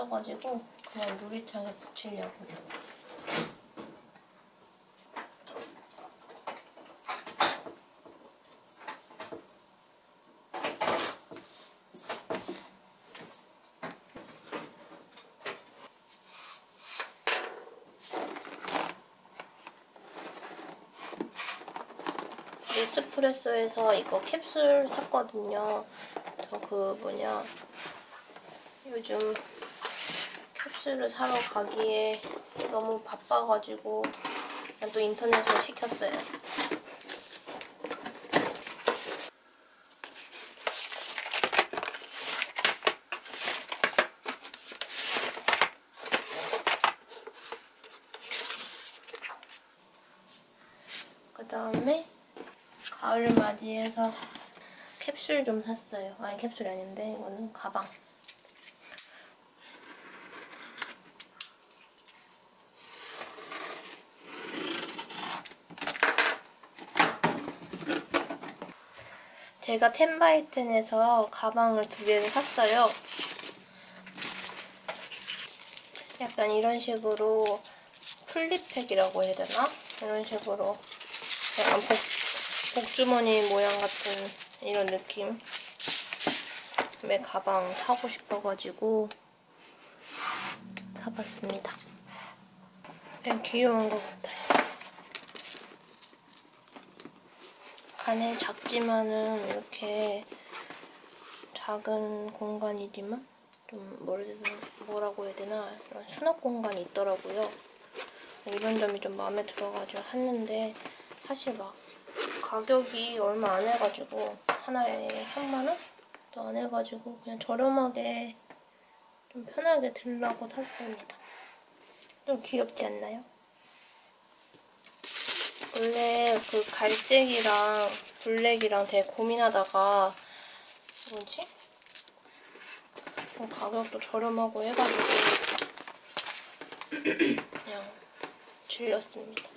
떨어져가지고 그냥 유리창에 붙이려고요. 에스프레소에서 이거 캡슐 샀거든요. 저 그 뭐냐 요즘 캡슐을 사러 가기에 너무 바빠가지고 그냥 또 인터넷으로 시켰어요. 그 다음에 가을을 맞이해서 캡슐 좀 샀어요. 아니 캡슐이 아닌데 이거는 가방. 제가 텐바이텐에서 가방을 두 개를 샀어요. 약간 이런 식으로 플립팩이라고 해야 되나? 이런 식으로 약간 복, 복주머니 모양 같은 이런 느낌의 가방 사고 싶어가지고 사봤습니다. 그냥 귀여운 것 같아요. 안에 작지만은 이렇게 작은 공간이지만 좀 뭐라고 해야 되나 이런 수납 공간이 있더라고요. 이런 점이 좀 마음에 들어가지고 샀는데 사실 막 가격이 얼마 안 해가지고 하나에 3만원? 도안 해가지고 그냥 저렴하게 좀 편하게 들라고 샀습니다. 좀 귀엽지 않나요? 원래 그 갈색이랑 블랙이랑 되게 고민하다가 뭐지? 좀 가격도 저렴하고 해가지고 그냥 질렸습니다.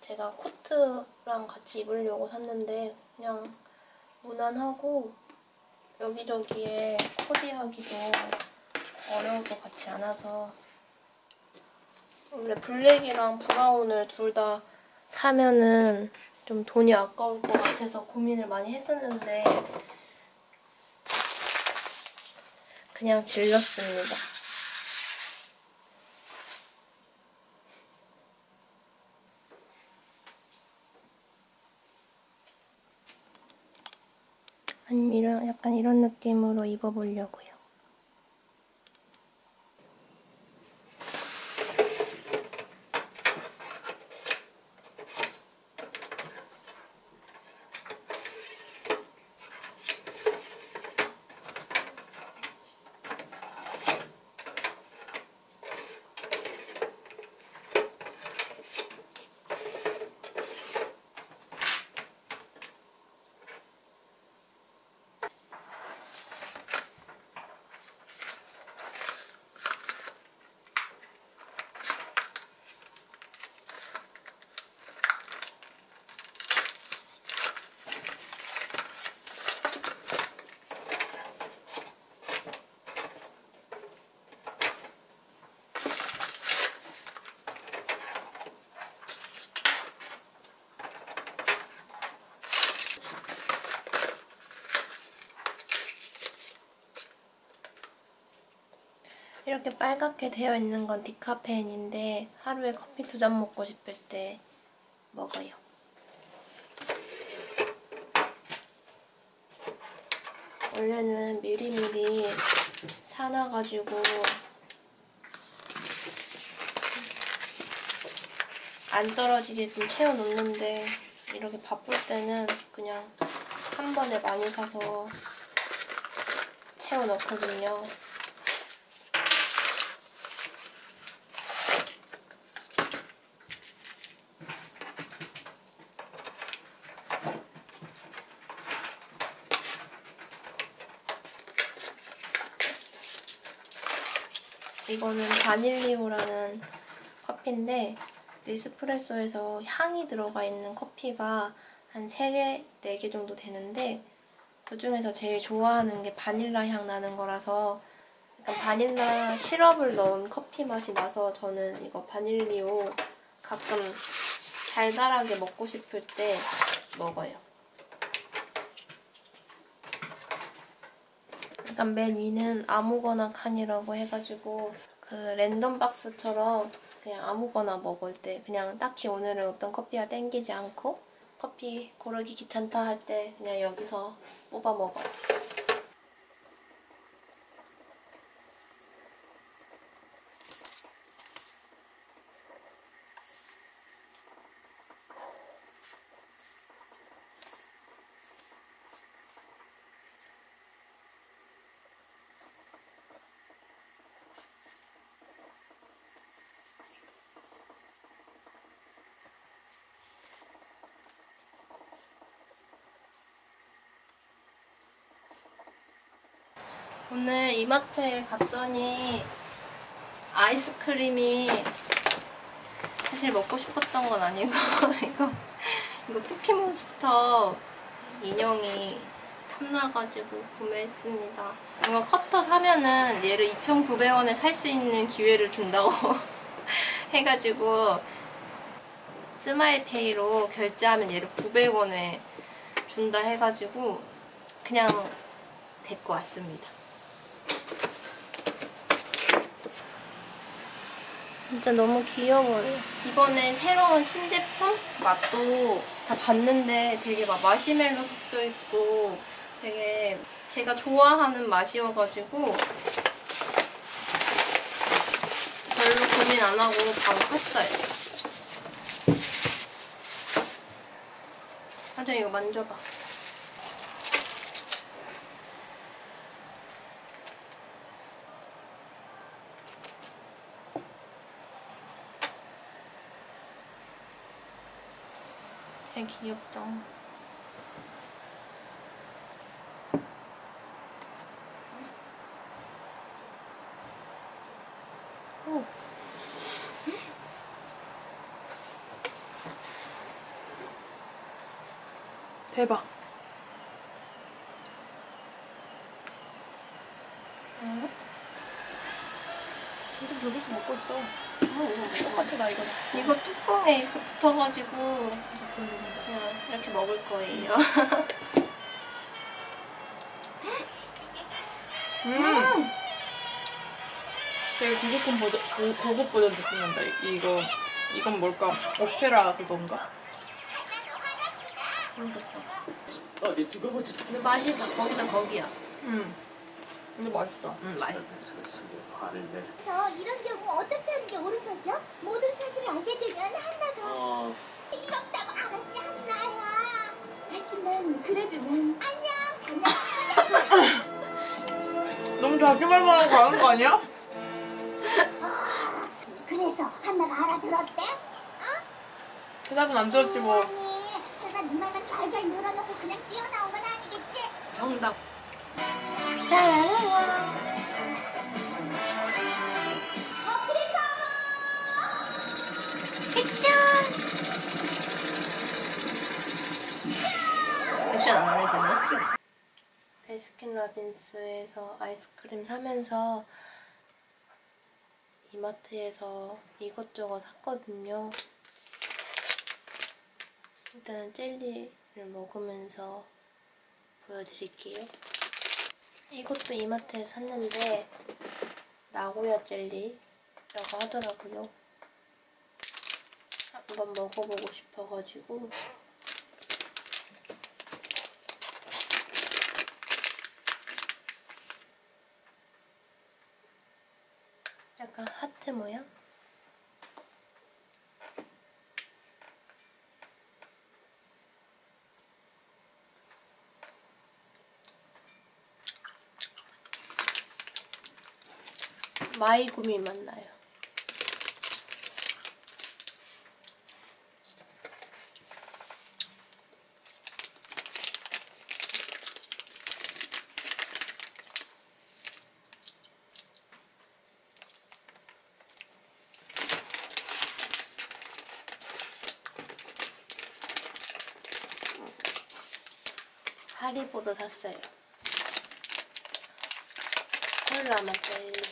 제가 코트랑 같이 입으려고 샀는데 그냥 무난하고 여기저기에 코디하기도 어려울 것 같지 않아서 원래 블랙이랑 브라운을 둘 다 사면은 좀 돈이 아까울 것 같아서 고민을 많이 했었는데 그냥 질렸습니다. 아니면 이런 약간 이런 느낌으로 입어보려고요. 이렇게 빨갛게 되어 있는 건 디카페인인데 하루에 커피 두 잔 먹고 싶을 때 먹어요. 원래는 미리미리 사놔가지고 안 떨어지게끔 채워놓는데 이렇게 바쁠 때는 그냥 한 번에 많이 사서 채워놓거든요. 이거는 바닐리오라는 커피인데 리스프레소에서 향이 들어가 있는 커피가 한 3개, 4개 정도 되는데 그 중에서 제일 좋아하는 게 바닐라 향 나는 거라서 약간 바닐라 시럽을 넣은 커피 맛이 나서 저는 이거 바닐리오 가끔 달달하게 먹고 싶을 때 먹어요. 약간 맨 위는 아무거나 칸이라고 해가지고 그 랜덤 박스처럼 그냥 아무거나 먹을 때 그냥 딱히 오늘은 어떤 커피가 땡기지 않고 커피 고르기 귀찮다 할 때 그냥 여기서 뽑아 먹어요. 오늘 이마트에 갔더니 아이스크림이 사실 먹고 싶었던 건 아니고 이거 이거 쿠키몬스터 인형이 탐나가지고 구매했습니다. 이거 커터 사면은 얘를 2,900원에 살 수 있는 기회를 준다고 해가지고 스마일페이로 결제하면 얘를 900원에 준다 해가지고 그냥 데리고 왔습니다. 진짜 너무 귀여워요. 이번에 새로운 신제품 맛도 다 봤는데 되게 막 마시멜로 섞여 있고 되게 제가 좋아하는 맛이어가지고 별로 고민 안 하고 바로 샀어요. 하정 이거 만져봐. 되게 귀엽죠? 오. 대박. 응? 지금 저기서 먹고 있어. 어, 이거 똑같아, 나 이거. 이거 뚜껑에 이렇게 붙어가지고 그냥 이렇게 먹을 거예요. 음! 되게 고급 버전, 고- 고급 버전 느낌 난다. 이거, 이건 뭘까? 오페라 그건가? 두고 보자. 근데 맛이 다 거기서 거기야. 음. 근데 맛있다. 응, 맛있어. 그래서 이런 경우 어떻게 하는 게 옳은 거죠? 모든 사실을 알 안녕 너무 자기 말만 하고 가는 거 아니야? 그래서 한나가 알아들었대? 대답은 안 들었지 뭐. 아니 내가 네 말만 잘잘 늘어놓고 그냥 뛰어나온 건 아니겠지? 정답. 어 액션 쟤는. 베스킨라빈스에서 아이스크림 사면서 이마트에서 이것저것 샀거든요. 일단은 젤리를 먹으면서 보여드릴게요. 이것도 이마트에서 샀는데 나고야 젤리라고 하더라고요. 한번 먹어보고 싶어가지고 약간 하트 모양? 마이구미 맛나요. 하리보도 샀어요. 콜라 맛 젤리.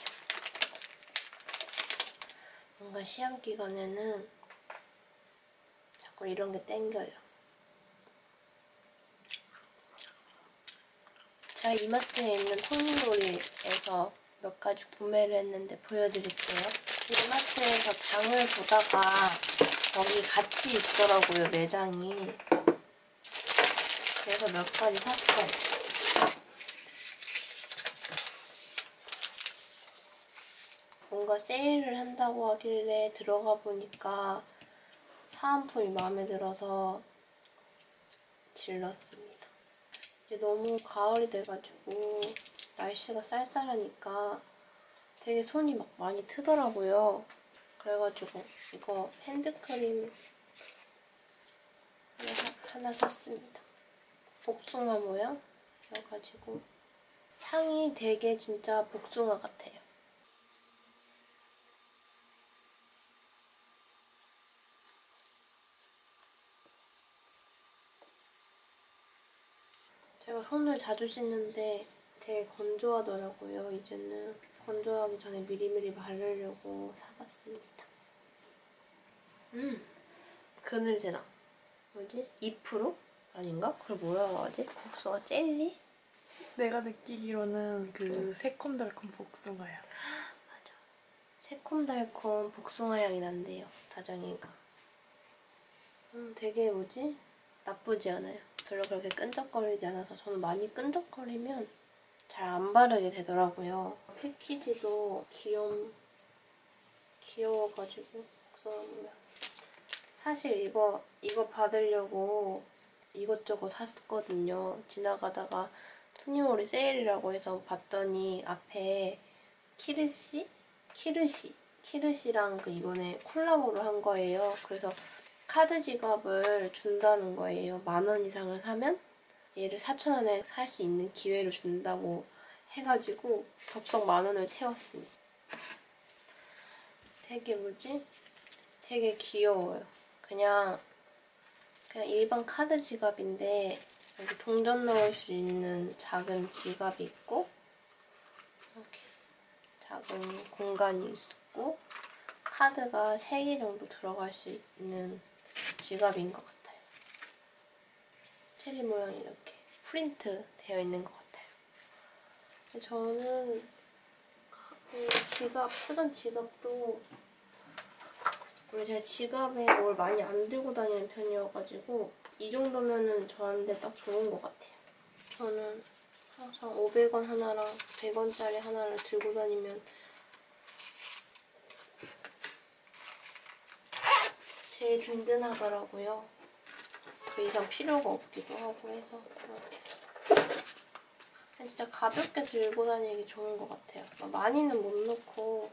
뭔가 시험 기간에는 자꾸 이런 게 땡겨요. 제가 이마트에 있는 통밀놀이에서 몇 가지 구매를 했는데 보여드릴게요. 이마트에서 장을 보다가 거기 같이 있더라고요, 매장이. 그래서 몇 가지 샀어요. 뭔가 세일을 한다고 하길래 들어가 보니까 사은품이 마음에 들어서 질렀습니다. 이제 너무 가을이 돼가지고 날씨가 쌀쌀하니까 되게 손이 막 많이 트더라고요. 그래가지고 이거 핸드크림 하나, 샀습니다. 복숭아 모양이어가지고 향이 되게 진짜 복숭아 같아요. 제가 손을 자주 씻는데 되게 건조하더라고요. 이제는 건조하기 전에 미리미리 바르려고 사봤습니다. 음, 그늘새나. 뭐지? 2% 아닌가? 그걸 뭐라고 하지? 복숭아 젤리? 내가 느끼기로는 그 새콤달콤 복숭아야. 새콤달콤 복숭아 향이 난대요. 다정이가. 음, 되게 뭐지? 나쁘지 않아요. 별로 그렇게 끈적거리지 않아서 저는 많이 끈적거리면 잘 안 바르게 되더라고요. 패키지도 귀염 귀여워가지고 복숭아. 사실 이거 이거 받으려고 이것저것 샀거든요. 지나가다가 토니모리 세일이라고 해서 봤더니 앞에 키르시 키르시 키르시랑 그 이번에 콜라보를 한 거예요. 그래서 카드 지갑을 준다는 거예요. 만 원 이상을 사면 얘를 4천 원에 살 수 있는 기회를 준다고 해가지고 덥석 만 원을 채웠습니다. 되게 뭐지? 되게 귀여워요. 그냥 그냥 일반 카드 지갑인데 여기 동전 넣을 수 있는 작은 지갑이 있고 이렇게 작은 공간이 있고 카드가 3개 정도 들어갈 수 있는 지갑인 것 같아요. 체리 모양 이렇게 프린트 되어 있는 것 같아요. 저는 그 지갑, 쓰던 지갑도 원래 제가 지갑에 뭘 많이 안 들고 다니는 편이어가지고 이 정도면은 저한테 딱 좋은 것 같아요. 저는 항상 500원 하나랑 100원짜리 하나를 들고 다니면 제일 든든하더라고요. 그 이상 필요가 없기도 하고 해서. 그냥 진짜 가볍게 들고 다니기 좋은 것 같아요. 막 많이는 못 넣고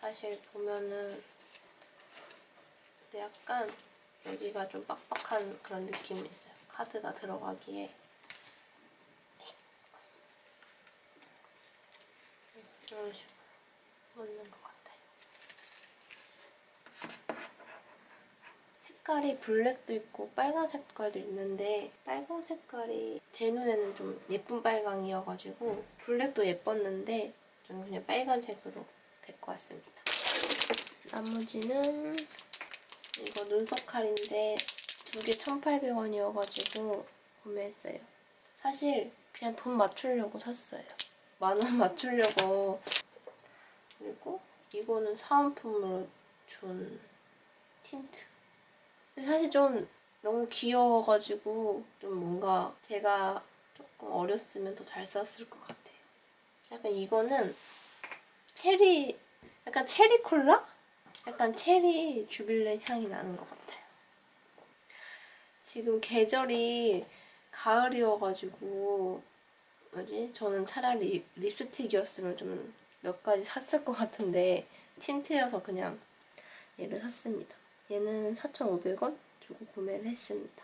사실 보면은 근데 약간 여기가 좀 빡빡한 그런 느낌이 있어요. 카드가 들어가기에 이런 식으로 넣는 것 같아요. 색깔이 블랙도 있고 빨간 색깔도 있는데 빨간 색깔이 제 눈에는 좀 예쁜 빨강이어가지고 블랙도 예뻤는데 저는 그냥 빨간색으로 데리고 왔습니다. 나머지는 이거 눈썹 칼인데 두 개 1,800원이어가지고 구매했어요. 사실 그냥 돈 맞추려고 샀어요. 만 원 맞추려고. 그리고 이거는 사은품으로 준 틴트. 근데 사실 좀 너무 귀여워가지고 좀 뭔가 제가 조금 어렸으면 더 잘 썼을 것 같아요. 약간 이거는 체리, 약간 체리 콜라? 약간 체리 주빌레 향이 나는 것 같아요. 지금 계절이 가을이어가지고 뭐지? 저는 차라리 립스틱이었으면 좀 몇 가지 샀을 것 같은데 틴트여서 그냥 얘를 샀습니다. 얘는 4,500원 주고 구매를 했습니다.